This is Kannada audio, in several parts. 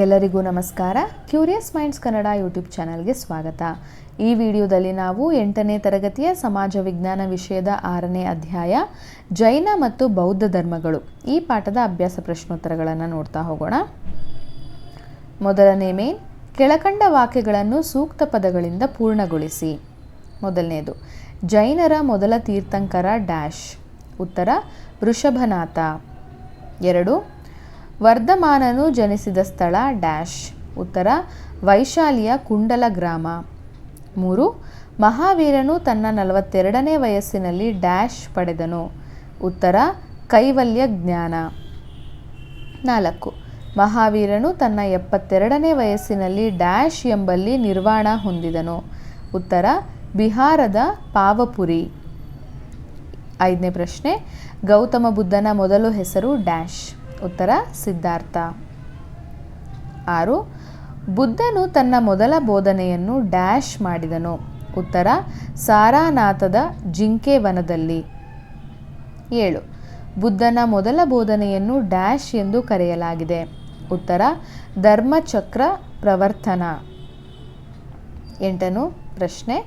ಎಲ್ಲರಿಗೂ ನಮಸ್ಕಾರ. ಕ್ಯೂರಿಯಸ್ ಮೈಂಡ್ಸ್ ಕನ್ನಡ ಯೂಟ್ಯೂಬ್ ಚಾನಲ್ಗೆ ಸ್ವಾಗತ. ಈ ವಿಡಿಯೋದಲ್ಲಿ ನಾವು ಎಂಟನೇ ತರಗತಿಯ ಸಮಾಜ ವಿಜ್ಞಾನ ವಿಷಯದ ಆರನೇ ಅಧ್ಯಾಯ, ಜೈನ ಮತ್ತು ಬೌದ್ಧ ಧರ್ಮಗಳು. ಈ ಪಾಠದ ಅಭ್ಯಾಸ ಪ್ರಶ್ನೋತ್ತರಗಳನ್ನು ನೋಡ್ತಾ ಹೋಗೋಣ. ಮೊದಲನೇ ಮೇನ್ ಕೆಳಕಂಡ ವಾಕ್ಯಗಳನ್ನು ಸೂಕ್ತ ಪದಗಳಿಂದ ಪೂರ್ಣಗೊಳಿಸಿ. ಮೊದಲನೇದು, ಜೈನರ ಮೊದಲ ತೀರ್ಥಂಕರ ಡ್ಯಾಶ್. ಉತ್ತರ, ವೃಷಭನಾಥ. ಎರಡು ವರ್ಧಮಾನನು ಜನಿಸಿದ ಸ್ಥಳ ಡ್ಯಾಶ್. ಉತ್ತರ, ವೈಶಾಲಿಯ ಕುಂಡಲ ಗ್ರಾಮ. ಮೂರು, ಮಹಾವೀರನು ತನ್ನ ನಲವತ್ತೆರಡನೇ ವಯಸ್ಸಿನಲ್ಲಿ ಡ್ಯಾಶ್ ಪಡೆದನು. ಉತ್ತರ, ಕೈವಲ್ಯ ಜ್ಞಾನ. ನಾಲ್ಕು, ಮಹಾವೀರನು ತನ್ನ ಎಪ್ಪತ್ತೆರಡನೇ ವಯಸ್ಸಿನಲ್ಲಿ ಡ್ಯಾಶ್ ಎಂಬಲ್ಲಿ ನಿರ್ವಾಣ ಹೊಂದಿದನು. ಉತ್ತರ, ಬಿಹಾರದ ಪಾವಪುರಿ. ಐದನೇ ಪ್ರಶ್ನೆ, ಗೌತಮ ಬುದ್ಧನ ಮೊದಲು ಹೆಸರು ಡ್ಯಾಶ್. ಉತ್ತರ ಸಿದ್ಧಾರ್ಥ. ಆರು, ಬುದ್ಧನು ತನ್ನ ಮೊದಲ ಬೋಧನೆಯನ್ನು ಡ್ಯಾಶ್ ಮಾಡಿದನು. ಉತ್ತರ, ಸಾರಾನಾಥದ ಜಿಂಕೆ ವನದಲ್ಲಿ ಏಳು, ಬುದ್ಧನ ಮೊದಲ ಬೋಧನೆಯನ್ನು ಡ್ಯಾಶ್ ಎಂದು ಕರೆಯಲಾಗಿದೆ. ಉತ್ತರ, ಧರ್ಮಚಕ್ರ ಪ್ರವರ್ತನ. ಎಂಟನು ಪ್ರಶ್ನೆ,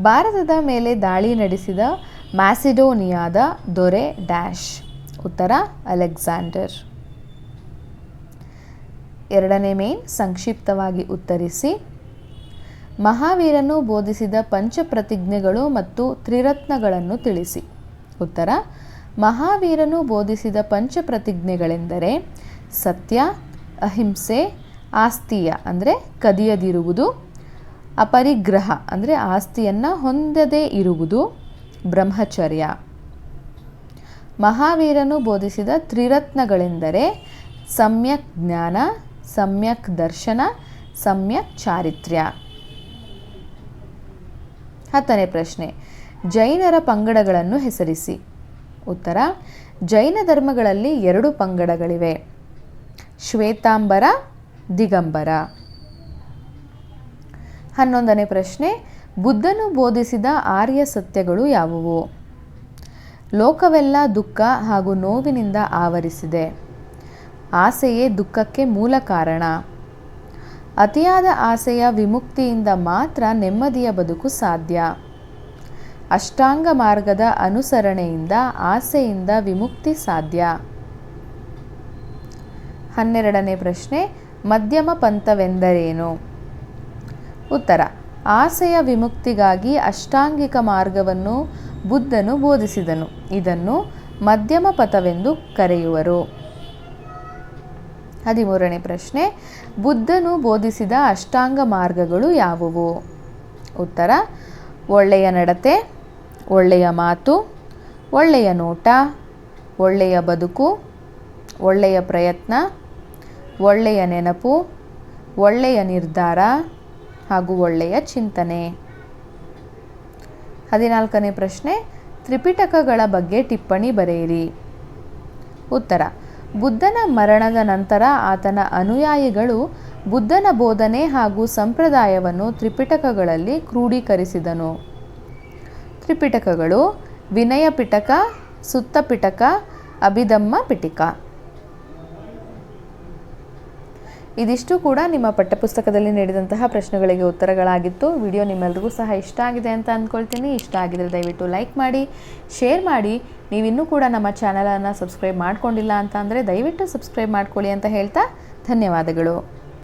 ಭಾರತದ ಮೇಲೆ ದಾಳಿ ನಡೆಸಿದ ಮ್ಯಾಸಿಡೋನಿಯಾದ ದೊರೆ ಡ್ಯಾಶ್. ಉತ್ತರ, ಅಲೆಕ್ಸಾಂಡರ್. ಎರಡನೇ ಮೇನ್ ಸಂಕ್ಷಿಪ್ತವಾಗಿ ಉತ್ತರಿಸಿ. ಮಹಾವೀರನು ಬೋಧಿಸಿದ ಪಂಚಪ್ರತಿಜ್ಞೆಗಳು ಮತ್ತು ತ್ರಿರತ್ನಗಳನ್ನು ತಿಳಿಸಿ. ಉತ್ತರ, ಮಹಾವೀರನು ಬೋಧಿಸಿದ ಪಂಚಪ್ರತಿಜ್ಞೆಗಳೆಂದರೆ ಸತ್ಯ, ಅಹಿಂಸೆ, ಆಸ್ತಿಯ, ಅಂದರೆ ಕದಿಯದಿರುವುದು, ಅಪರಿಗ್ರಹ, ಅಂದರೆ ಆಸ್ತಿಯನ್ನು ಹೊಂದದೇ ಇರುವುದು, ಬ್ರಹ್ಮಚರ್ಯ. ಮಹಾವೀರನು ಬೋಧಿಸಿದ ತ್ರಿರತ್ನಗಳೆಂದರೆ ಸಮ್ಯಕ್ ಜ್ಞಾನ ಸಮ್ಯಕ್ ದರ್ಶನ, ಸಮ್ಯಕ್ ಚಾರಿತ್ರ್ಯ. ಹತ್ತನೇ ಪ್ರಶ್ನೆ, ಜೈನರ ಪಂಗಡಗಳನ್ನು ಹೆಸರಿಸಿ. ಉತ್ತರ, ಜೈನ ಧರ್ಮಗಳಲ್ಲಿ ಎರಡು ಪಂಗಡಗಳಿವೆ. ಶ್ವೇತಾಂಬರ, ದಿಗಂಬರ. ಹನ್ನೊಂದನೇ ಪ್ರಶ್ನೆ, ಬುದ್ಧನು ಬೋಧಿಸಿದ ಆರ್ಯ ಸತ್ಯಗಳು ಯಾವುವು? ಲೋಕವೆಲ್ಲ ದುಃಖ ಹಾಗೂ ನೋವಿನಿಂದ ಆವರಿಸಿದೆ. ಆಸೆಯೇ ದುಃಖಕ್ಕೆ ಮೂಲ ಕಾರಣ. ಅತಿಯಾದ ಆಸೆಯ ವಿಮುಕ್ತಿಯಿಂದ ಮಾತ್ರ ನೆಮ್ಮದಿಯ ಬದುಕು ಸಾಧ್ಯ. ಅಷ್ಟಾಂಗ ಮಾರ್ಗದ ಅನುಸರಣೆಯಿಂದ ಆಸೆಯಿಂದ ವಿಮುಕ್ತಿ ಸಾಧ್ಯ. ಹನ್ನೆರಡನೇ ಪ್ರಶ್ನೆ, ಮಧ್ಯಮ ಪಂಥವೆಂದರೇನು? ಉತ್ತರ, ಆಸೆಯ ವಿಮುಕ್ತಿಗಾಗಿ ಅಷ್ಟಾಂಗಿಕ ಮಾರ್ಗವನ್ನು ಬುದ್ಧನು ಬೋಧಿಸಿದನು. ಇದನ್ನು ಮಧ್ಯಮ ಪಥವೆಂದು ಕರೆಯುವರು. ಹದಿಮೂರನೇ ಪ್ರಶ್ನೆ, ಬುದ್ಧನು ಬೋಧಿಸಿದ ಅಷ್ಟಾಂಗ ಮಾರ್ಗಗಳು ಯಾವುವು? ಉತ್ತರ, ಒಳ್ಳೆಯ ನಡತೆ, ಒಳ್ಳೆಯ ಮಾತು, ಒಳ್ಳೆಯ ನೋಟ, ಒಳ್ಳೆಯ ಬದುಕು, ಒಳ್ಳೆಯ ಪ್ರಯತ್ನ, ಒಳ್ಳೆಯ ನೆನಪು, ಒಳ್ಳೆಯ ನಿರ್ಧಾರ ಹಾಗೂ ಒಳ್ಳೆಯ ಚಿಂತನೆ. ಹದಿನಾಲ್ಕನೇ ಪ್ರಶ್ನೆ, ತ್ರಿಪಿಟಕಗಳ ಬಗ್ಗೆ ಟಿಪ್ಪಣಿ ಬರೆಯಿರಿ. ಉತ್ತರ ಬುದ್ಧನ ಮರಣದ ನಂತರ ಆತನ ಅನುಯಾಯಿಗಳು ಬುದ್ಧನ ಬೋಧನೆ ಹಾಗೂ ಸಂಪ್ರದಾಯವನ್ನು ತ್ರಿಪಿಟಕಗಳಲ್ಲಿ ಕ್ರೋಢೀಕರಿಸಿದನು. ತ್ರಿಪಿಟಕಗಳು ವಿನಯ ಪಿಟಕ ಸುತ್ತ ಪಿಟಕ ಅಭಿಧಮ್ಮ ಪಿಟಿಕ ಇದಿಷ್ಟು ಕೂಡ ನಿಮ್ಮ ಪಠ್ಯಪುಸ್ತಕದಲ್ಲಿ ನೀಡಿದಂತಹ ಪ್ರಶ್ನೆಗಳಿಗೆ ಉತ್ತರಗಳಾಗಿತ್ತು. ವಿಡಿಯೋ ನಿಮ್ಮೆಲ್ರಿಗೂ ಸಹ ಇಷ್ಟ ಆಗಿದೆ ಅಂತ ಅಂದ್ಕೊಳ್ತೀನಿ ಇಷ್ಟ ಆಗಿದ್ರೆ ದಯವಿಟ್ಟು ಲೈಕ್ ಮಾಡಿ, ಶೇರ್ ಮಾಡಿ. ನೀವಿನ್ನೂ ಕೂಡ ನಮ್ಮ ಚಾನಲನ್ನು ಸಬ್ಸ್ಕ್ರೈಬ್ ಮಾಡ್ಕೊಂಡಿಲ್ಲ ಅಂತ ಅಂದರೆ ದಯವಿಟ್ಟು ಸಬ್ಸ್ಕ್ರೈಬ್ ಮಾಡ್ಕೊಳ್ಳಿ ಅಂತ ಹೇಳ್ತಾ ಧನ್ಯವಾದಗಳು.